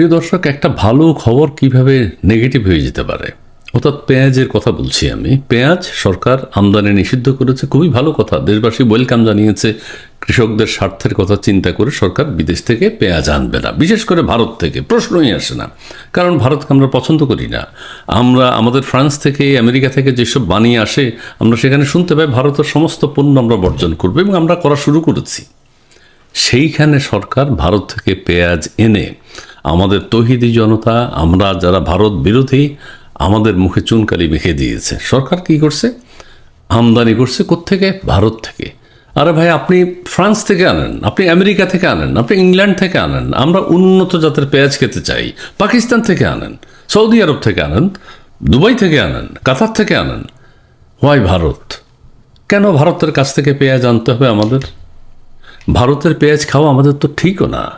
প্রিয় দর্শক, একটা ভালো খবর কীভাবে নেগেটিভ হয়ে যেতে পারে? অর্থাৎ পেঁয়াজের কথা বলছি আমি। পেঁয়াজ সরকার আমদানি নিষিদ্ধ করেছে, খুবই ভালো কথা। দেশবাসী ওয়েলকাম জানিয়েছে। কৃষকদের স্বার্থের কথা চিন্তা করে সরকার বিদেশ থেকে পেঁয়াজ আনবে না। বিশেষ করে ভারত থেকে। প্রশ্নই আসে না। কারণ ভারতকে আমরা পছন্দ করি না। আমরা, আমাদের ফ্রান্স থেকে, আমেরিকা থেকে যেসব বানিয়ে আসে, আমরা সেখানে শুনতে পাই, ভারতের সমস্ত পণ্য আমরা বর্জন করব এবং আমরা করা শুরু করেছি। সেইখানে সরকার ভারত থেকে পেঁয়াজ এনে আমাদের তহিদি জনতা, আমরা যারা ভারত বিরোধী, আমাদের মুখে চুনকালি মেখে দিয়েছে। সরকার কি করছে? আমদানি করছে কোত্থেকে? ভারত থেকে। আরে ভাই, আপনি ফ্রান্স থেকে আনেন, আপনি আমেরিকা থেকে আনেন, আপনি ইংল্যান্ড থেকে আনেন, আমরা উন্নত জাতের পেঁয়াজ খেতে চাই, পাকিস্তান থেকে আনেন, সৌদি আরব থেকে আনেন, দুবাই থেকে আনেন, কাতার থেকে আনেন। হোয়াই ভারত? কেন ভারতের কাছ থেকে পেঁয়াজ আনতে হবে আমাদের? ভারতের পেঁয়াজ খাওয়া আমাদের তো ঠিকও না।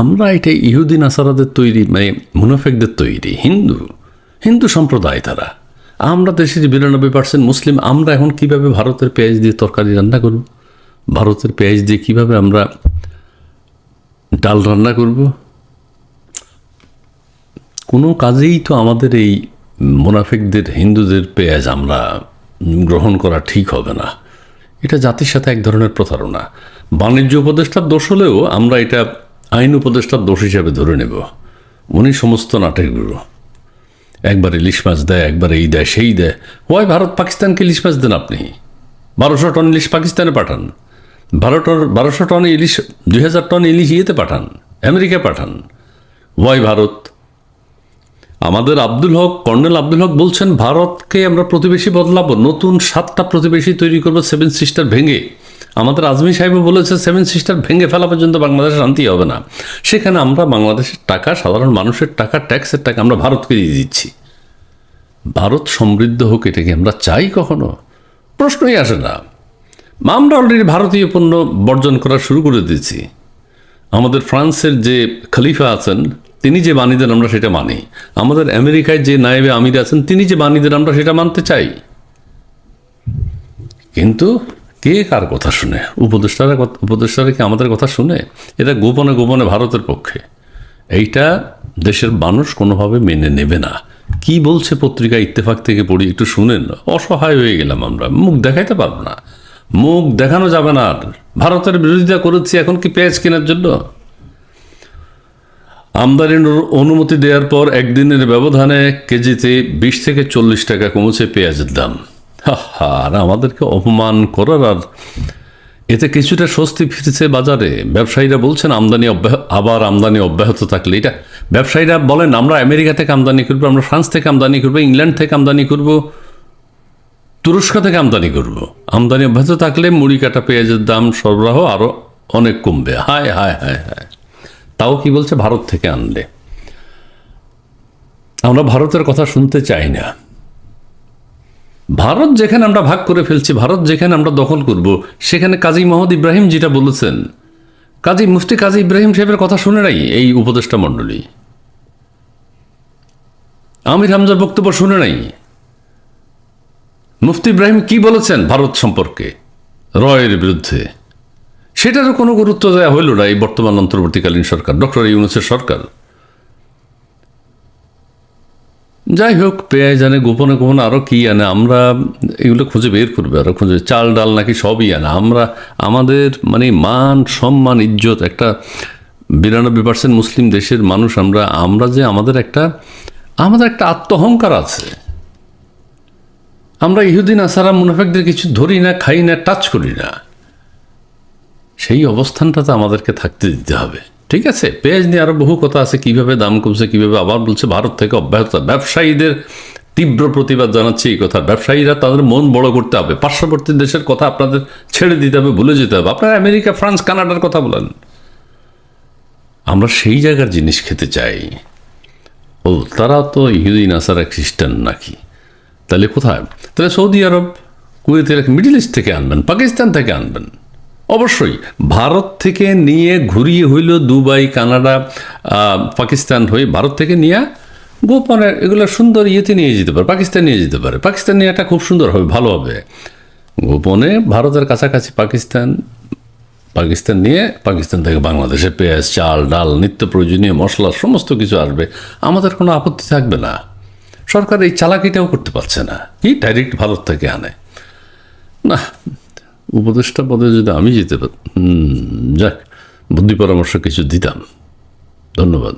আমরা এটা ইহুদিন আসারাদের তৈরি মানে মুনাফেকদের তৈরি, হিন্দু হিন্দু সম্প্রদায় তারা। আমরা দেশের বিরানব্বই পার্সেন্ট মুসলিম, আমরা এখন কীভাবে ভারতের পেঁয়াজ দিয়ে তরকারি রান্না করব? ভারতের পেঁয়াজ দিয়ে কীভাবে আমরা ডাল রান্না করব? কোনো কাজেই তো আমাদের এই মোনাফেকদের, হিন্দুদের পেঁয়াজ আমরা গ্রহণ করা ঠিক হবে না। এটা জাতির সাথে এক ধরনের প্রতারণা। বাণিজ্য উপদেষ্টার দোষ হলেও আমরা এটা আইন উপদেষ্টার দোষ হিসাবে ধরে নেব। উনি সমস্ত নাটকগুলো একবার ইলিশ মাছ দেয়, একবার এই দেয়, সেই দেয়। ওয়াই ভারত পাকিস্তানকে ইলিশ মাছ দেন আপনি? বারোশো টন ইলিশ পাকিস্তানে পাঠান। বারো টন বারোশো টন ইলিশ, দুই হাজার টন ইলিশ ইয়েতে পাঠান, আমেরিকায় পাঠান। ওয়াই ভারত। আমাদের আব্দুল হক, কর্নেল আব্দুল হক বলছেন, ভারতকে আমরা প্রতিবেশী বদলাবো। নতুন সাতটা প্রতিবেশী তৈরি করব, সেভেন সিস্টার ভেঙে। আমাদের আজমি সাহেব বলেছে সেভেন সিস্টার ভেঙে ফেলা পর্যন্ত বাংলাদেশে শান্তি হবে না। সেখানে আমরা বাংলাদেশের টাকা, সাধারণ মানুষের টাকা, ট্যাক্সের টাকা আমরা ভারতকে দিয়ে দিচ্ছি। ভারত সমৃদ্ধ হোক, এটা কি আমরা চাই কখনো? প্রশ্নই আসে না। আমরা অলরেডি ভারতীয় পণ্য বর্জন করা শুরু করে দিয়েছি। আমাদের ফ্রান্সের যে খলিফা আছেন, তিনি যে বাণী দেন আমরা সেটা মানি। আমাদের আমেরিকায় যে নায়েবে আমির আছেন, তিনি যে বাণী দেন আমরা সেটা মানতে চাই। কিন্তু কে কার কথা শুনে? উপদেষ্টারা উপদেষ্টারা কি আমাদের কথা শুনে? এটা গোপনে গোপনে ভারতের পক্ষে। এইটা দেশের মানুষ কোনোভাবে মেনে নেবে না। কি বলছে পত্রিকা ইত্তেফাক থেকে পড়ি একটু শুনেন। অসহায় হয়ে গেলাম আমরা। মুখ দেখাইতে পারব না। মুখ দেখানো যাবে না আর। ভারতের বিরোধিতা করেছি, এখন কি পেঁয়াজ কেনার জন্য? আমদানির অনুমতি দেওয়ার পর একদিনের ব্যবধানে কেজিতে বিশ থেকে চল্লিশ টাকা কমেছে পেঁয়াজের দাম। আর আমাদেরকে অপমান করার আর এতে কিছুটা স্বস্তি ফিরেছে বাজারে। ব্যবসায়ীরা বলছেন, আমদানি আবার আমদানি অব্যাহত থাকলে। এটা ব্যবসায়ীরা বলেন, আমরা আমেরিকা থেকে আমদানি করব, আমরা ফ্রান্স থেকে আমদানি করব, ইংল্যান্ড থেকে আমদানি করব, তুরস্ক থেকে আমদানি করব। আমদানি অব্যাহত থাকলে মুড়ি কাটা পেঁয়াজের দাম সরবরাহ আরও অনেক কমবে। হায় হায় হায় হায়। তাও কি বলছে, ভারত থেকে আনলে। আমরা ভারতের কথা শুনতে চাই না। ভারত যেখানে আমরা ভাগ করে ফেলছি, ভারত যেখানে আমরা দখল করব, সেখানে কাজী মোহাম্মদ ইব্রাহিম যেটা বলেছেন। কাজী মুফতি কাজী ইব্রাহিম সাহেবের কথা শুনে নাই এই উপদেষ্টা মণ্ডলী। আমির হামজার বক্তব্য শুনে নাই। মুফতি ইব্রাহিম কি বলেছেন ভারত সম্পর্কে? রয়ের বিরুদ্ধে। সেটারও কোনো গুরুত্ব দেওয়া হইল না এই বর্তমান অন্তর্বর্তীকালীন সরকার, ডক্টর ইউনুসের সরকার। যাই হোক, পেঁয়াজ আনে, গোপনে গোপনে আরও কী আনে, আমরা এগুলো খুঁজে বের করবে আরও খুঁজে চাল, ডাল নাকি সবই আনে। আমরা, আমাদের মানে মান, সম্মান, ইজ্জত একটা বিরানব্বই পার্সেন্ট মুসলিম দেশের মানুষ, আমরা আমরা যে আমাদের একটা আমাদের একটা আত্মহংকার আছে। আমরা ইহুদিন, আসারা মুনাফেকদের কিছু ধরি না, খাই না টাচ করি না। সেই অবস্থানটাতে আমাদেরকে থাকতে দিতে হবে। ঠিক আছে, পেঁয়াজ নিয়ে আরও বহু কথা আছে, কীভাবে দাম কমছে, কীভাবে আবার বলছে, ভারত থেকে অব্যাহত। ব্যবসায়ীদের তীব্র প্রতিবাদ জানাচ্ছি এই কথা। ব্যবসায়ীরা তাদের মন বড় করতে হবে। পার্শ্ববর্তী দেশের কথা আপনাদের ছেড়ে দিতে হবে, ভুলে যেতে হবে। আপনারা আমেরিকা, ফ্রান্স, কানাডার কথা বলেন। আমরা সেই জায়গার জিনিস খেতে চাই। ও, তারা তো ইহুদিন, আসারা খ্রিস্টান নাকি? তাহলে কোথায়? তাহলে সৌদি আরব, কুয়েতের মিডল ইস্ট থেকে আনবেন, পাকিস্তান থেকে আনবেন। অবশ্যই, ভারত থেকে নিয়ে ঘুরিয়ে হইল দুবাই, কানাডা পাকিস্তান হয়ে ভারত থেকে নিয়ে গোপনে এগুলো সুন্দর ইয়েতে নিয়ে যেতে পারে, পাকিস্তান নিয়ে যেতে পারে। পাকিস্তান নিয়ে একটা খুব সুন্দর হবে, ভালো হবে। গোপনে ভারতের কাছাকাছি পাকিস্তান পাকিস্তান নিয়ে, পাকিস্তান থেকে বাংলাদেশে পেঁয়াজ, চাল, ডাল, নিত্য প্রয়োজনীয় মশলা, সমস্ত কিছু আসবে। আমাদের কোনো আপত্তি থাকবে না। সরকার এই চালাকিটাও করতে পারছে না। কি ডাইরেক্ট ভারত থেকে আনে? না উপদেষ্টা পদে যদি আমি যেতে পার যাক বুদ্ধি পরামর্শ কিছু দিতাম। ধন্যবাদ।